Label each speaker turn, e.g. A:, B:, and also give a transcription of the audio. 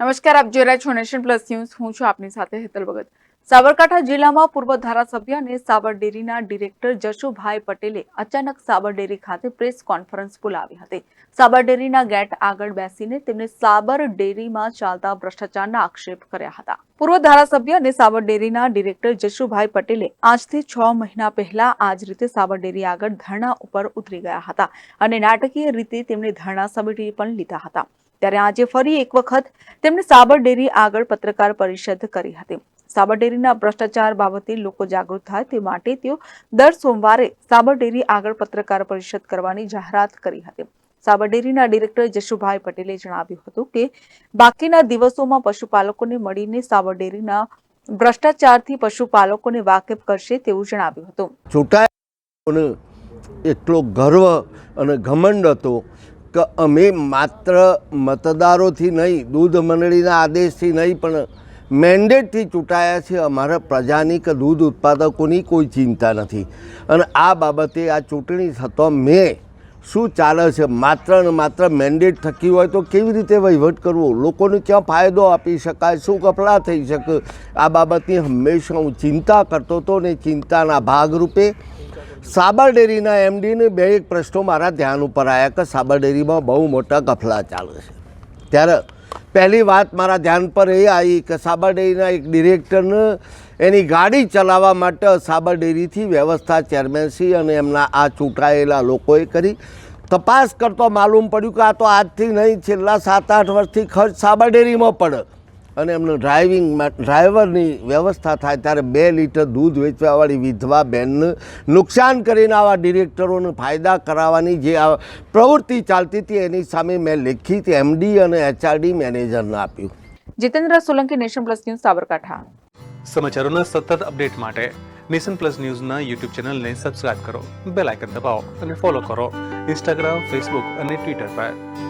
A: નમસ્કાર, આપ જોઈ રહ્યા છો નેશન પ્લસ ન્યૂઝ. હું છું આપની સાથે હેતલ ભગત. સાબરકાંઠા જિલ્લામાં પૂર્વ ધારાસભ્ય અને સાબર ડેરીના ડિરેક્ટર જશુભાઈ પટેલે અચાનક સાબર ડેરી ખાતે પ્રેસ કોન્ફરન્સ બોલાવી હતી. સાબર ડેરીના ગેટ આગળ બેસીને તેમણે સાબર ડેરીમાં ચાલતા ભ્રષ્ટાચારના આક્ષેપ કર્યા હતા. પૂર્વ ધારાસભ્ય અને સાબર ડેરીના ડિરેક્ટર જશુભાઈ પટેલે આજથી છ મહિના પહેલા આ જ રીતે સાબર ડેરી આગળ ધરણા ઉપર ઉતરી ગયા હતા અને નાટકીય રીતે તેમણે ધરણા સમિટી પણ લીધા હતા. ત્યારે આજે ફરી એક વખત તેમણે સાબર ડેરી આગળ પત્રકાર પરિષદ કરી હતી. સાબર ડેરીના ભ્રષ્ટાચાર બાબતે લોકો જાગૃત થાય તે માટે તેઓ દર સોમવારે સાબર ડેરી આગળ પત્રકાર પરિષદ કરવાની જાહેરાત કરી હતી. સાબર ડિરેક્ટર જશુભાઈ પટેલે જણાવ્યું હતું કે, બાકીના દિવસોમાં પશુપાલકોને મળીને સાબર ડેરીના ભ્રષ્ટાચારથી પશુપાલકોને વાકેફ કરશે તેવું જણાવ્યું હતું.
B: ચૂંટાયેલો એટલો ગર્વ અને ઘમંડ હતો કે અમે માત્ર મતદારોથી નહીં, દૂધ મંડળીના આદેશથી નહીં, પણ મેન્ડેટથી ચૂંટાયા છે અમારા પ્રજાની કે દૂધ ઉત્પાદકોની કોઈ ચિંતા નથી. અને આ બાબતે આ ચૂંટણી થતો મેં શું ચાલે છે? માત્ર ને માત્ર મેન્ડેટ થકી હોય તો કેવી રીતે વહીવટ કરવો? લોકોને ક્યાં ફાયદો આપી શકાય? શું કપડા થઈ શકે? આ બાબતની હંમેશા હું ચિંતા કરતો હતો ને ચિંતાના ભાગરૂપે સાબર ડેરીના એમડીને બે એક પ્રશ્નો મારા ધ્યાન ઉપર આવ્યા કે સાબર ડેરીમાં બહુ મોટા ગફલા ચાલે છે. ત્યારે પહેલી વાત મારા ધ્યાન પર એ આવી કે સાબર ડેરીના એક ડિરેક્ટરને એની ગાડી ચલાવવા માટે સાબર ડેરીથી વ્યવસ્થા ચેરમેનશી અને એમના આ ચૂંટાયેલા લોકોએ કરી. તપાસ કરતો માલુમ પડ્યું કે આ તો આજથી નહીં, છેલ્લા સાત આઠ વર્ષથી ખર્ચ સાબર ડેરીમાં પડે. અને એમનું ડ્રાઇવિંગ ડ્રાઈવરની વ્યવસ્થા થાય ત્યારે બે લીટર દૂધ વેચવાવાળી વિધવા બેનને નુકસાન કરીને આવા ડિરેક્ટરોને ફાયદા કરાવવાની જે આ પ્રવૃત્તિ ચાલતી હતી એની સામે મેં લેખિત એમડી અને એચઆરડી મેનેજરને આપ્યું.
A: Jitendra Solanki nation plus news Sabarkantha.
C: સમાચારોના સતત અપડેટ માટે નેશન પ્લસ ન્યૂઝના યુટ્યુબ ચેનલને સબસ્ક્રાઇબ કરો બેલ આઇકન દબાવો અને ફોલો કરો ઇન્સ્ટાગ્રામ ફેસબુક અને ટ્વિટર પર.